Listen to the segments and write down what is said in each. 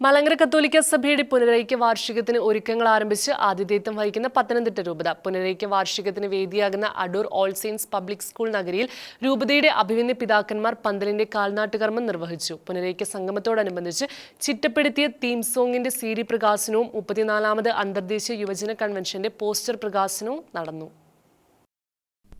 മലങ്കര കത്തോലിക്ക സഭയുടെ പുനരൈക്യ വാർഷികത്തിന് ഒരുക്കങ്ങൾ ആരംഭിച്ച് ആതിഥേയത്വം വഹിക്കുന്ന പത്തനംതിട്ട രൂപത. പുനരൈക്യ വാർഷികത്തിന് വേദിയാകുന്ന Adoor all saints public school നഗരിയിൽ രൂപതയുടെ അഭിമന്യ പിതാക്കന്മാർ പന്തലിന്റെ കാൽനാട്ടുകർമ്മം നിർവഹിച്ചു. പുനരൈക്യ സംഗമത്തോടനുബന്ധിച്ച് ചിട്ടപ്പെടുത്തിയ തീം സോങ്ങിന്റെ സി ഡി പ്രകാശനവും മുപ്പത്തിനാലാമത് അന്തർദേശീയ യുവജന കൺവെൻഷന്റെ പോസ്റ്റർ പ്രകാശനവും നടന്നു.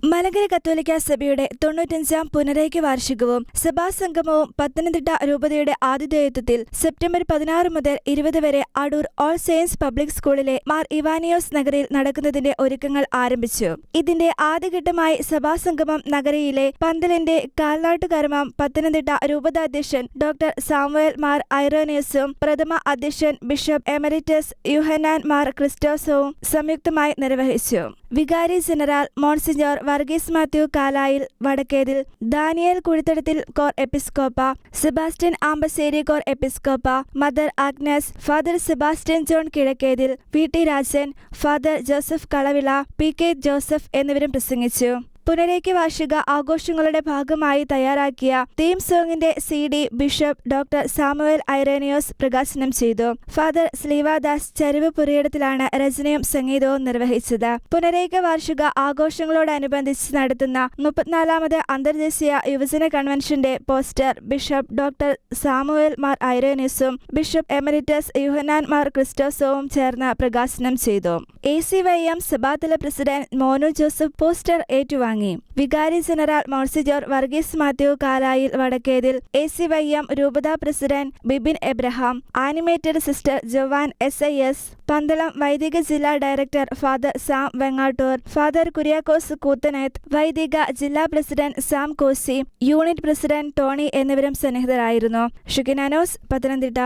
മലങ്കര കത്തോലിക്ക സഭയുടെ തൊണ്ണൂറ്റഞ്ചാം പുനരൈക്യ വാർഷികവും സഭാസംഗമവും പത്തനംതിട്ട രൂപതയുടെ ആതിഥേയത്വത്തിൽ സെപ്റ്റംബർ പതിനാറ് മുതൽ ഇരുപത് വരെ അടൂർ ഓൾ സെയിൻസ് പബ്ലിക് സ്കൂളിലെ മാർ ഇവാനിയോസ് നഗറിൽ നടക്കുന്നതിന്റെ ഒരുക്കങ്ങൾ ആരംഭിച്ചു. ഇതിന്റെ ആദ്യഘട്ടമായി സഭാസംഗമം നഗരയിലെ പന്തലിന്റെ കാൽനാട്ടുകർമ്മം പത്തനംതിട്ട രൂപത അധ്യക്ഷൻ ഡോക്ടർ സാമുവൽ മാർ ഐറോനിയസും പ്രഥമ അധ്യക്ഷൻ ബിഷപ്പ് എമരിറ്റസ് യുഹനാൻ മാർ ക്രിസ്റ്റോസവും സംയുക്തമായി നിർവഹിച്ചു. വികാരി general monsignor Varghese Mathew Kalayil Vadakkethil Daniel Kuzhithadathil core എപ്പിസ്കോപ്പ സെബാസ്റ്റ്യൻ ആമ്പശ്ശേരി കോർ എപ്പിസ്കോപ്പ mother Agnes father Sebastian John Kizhakkethil V T Rajan father Joseph Kalavila P K Joseph എന്നിവരും പ്രസംഗിച്ചു. പുനരേക്യ വാർഷിക ആഘോഷങ്ങളുടെ ഭാഗമായി തയ്യാറാക്കിയ theme സോങ്ങിന്റെ C D bishop doctor Samuel Ireneos പ്രകാശനം ചെയ്തു. ഫാദർ സ്ലീവാദാസ് ചരിവ് പുരയിടത്തിലാണ് രചനയും സംഗീതവും നിർവഹിച്ചത്. പുനരേക വാർഷിക ആഘോഷങ്ങളോടനുബന്ധിച്ച് നടത്തുന്ന മുപ്പത്തിനാലാമത് അന്തർദേശീയ യുവജന കൺവെൻഷന്റെ poster bishop doctor Samuel Mar ഐറേനിയസും bishop emeritus Yuhanon Mar ക്രിസ്റ്റോസോവും ചേർന്ന് പ്രകാശനം ചെയ്തു. എ സി വൈ എം സഭാതല പ്രസിഡന്റ് മോനു ജോസഫ് പോസ്റ്റർ ഏറ്റുവാങ്ങി. വികാരി general monsignor Varghese Mathew Kalayil Vadakkethil A C Y M രൂപതാ president Bibin Abraham animated sister Javan S I S Pandalam വൈദിക ജില്ലാ director father Sam Vengattoor father Kuriakose Koothanethu വൈദിക ജില്ലാ president Sam Kosy unit president Tony എന്നിവരും സന്നിഹിതരായിരുന്നു. ഷുഗിനാനോസ് പത്തനംതിട്ട.